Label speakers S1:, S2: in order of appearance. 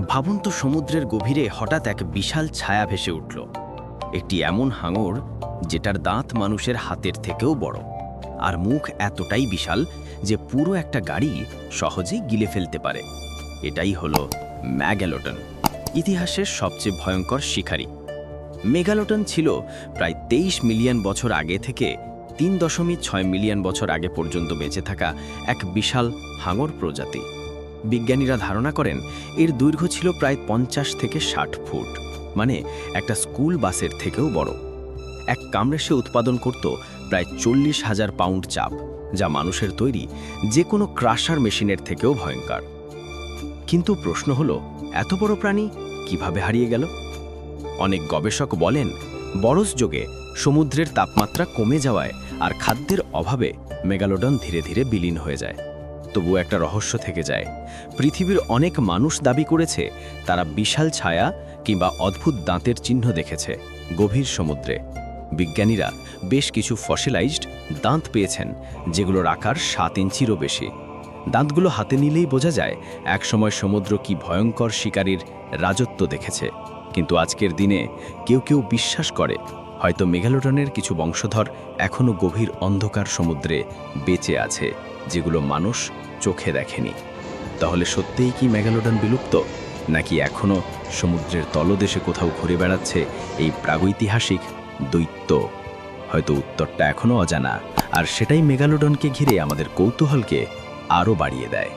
S1: ভাবুন তো সমুদ্রের গভীরে হঠাৎ এক বিশাল ছায়া ভেসে উঠল। একটি এমন হাঙর, যেটার দাঁত মানুষের হাতের থেকেও বড়, আর মুখ এতটাই বিশাল যে পুরো একটা গাড়ি সহজেই গিলে ফেলতে পারে। এটাই হলো ম্যাগ্যালোটন ইতিহাসের সবচেয়ে ভয়ঙ্কর শিকারী। মেগালোটন ছিল প্রায় তেইশ মিলিয়ন বছর আগে থেকে তিন দশমিক ছয় মিলিয়ন বছর আগে পর্যন্ত বেঁচে থাকা এক বিশাল হাঙর প্রজাতি। বিজ্ঞানীরা ধারণা করেন এর দৈর্ঘ্য ছিল প্রায় পঞ্চাশ থেকে ষাট ফুট মানে একটা স্কুল বাসের থেকেও বড়। এক কামড়ে সে উৎপাদন করত প্রায় চল্লিশ হাজার পাউন্ড চাপ, যা মানুষের তৈরি যে কোনো ক্রাশার মেশিনের থেকেও ভয়ঙ্কর কিন্তু প্রশ্ন হলো, এত বড় প্রাণী কীভাবে হারিয়ে গেল? অনেক গবেষক বলেন, বরস যোগে সমুদ্রের তাপমাত্রা কমে যাওয়ায় আর খাদ্যের অভাবে মেগালোডন ধীরে ধীরে বিলীন হয়ে যায়। তবুও একটা রহস্য থেকে যায়। পৃথিবীর অনেক মানুষ দাবি করেছে, তারা বিশাল ছায়া কিংবা অদ্ভুত দাঁতের চিহ্ন দেখেছে, গভীর সমুদ্রে। বিজ্ঞানীরা বেশ কিছু ফসিলাইজড দাঁত পেয়েছেন, যেগুলোর আকার সাত ইঞ্চিরও বেশি। দাঁতগুলো হাতে নিলেই বোঝা যায়, একসময় সমুদ্র কি ভয়ঙ্কর শিকারীর রাজত্ব দেখেছে। কিন্তু আজকের দিনে কেউ কেউ বিশ্বাস করে, হয়তো মেগালোটনের কিছু বংশধর এখনও গভীর অন্ধকার সমুদ্রে বেঁচে আছে, যেগুলো মানুষ চোখে দেখেনি। তাহলে সত্যিই কি মেগালোডন বিলুপ্ত? নাকি এখনও সমুদ্রের তলদেশে কোথাও ঘুরে বেড়াচ্ছে এই প্রাগৈতিহাসিক দৈত্য? হয়তো উত্তরটা এখনও অজানা। আর সেটাই মেগালোডনকে ঘিরে আমাদের কৌতূহলকে আরও বাড়িয়ে দেয়।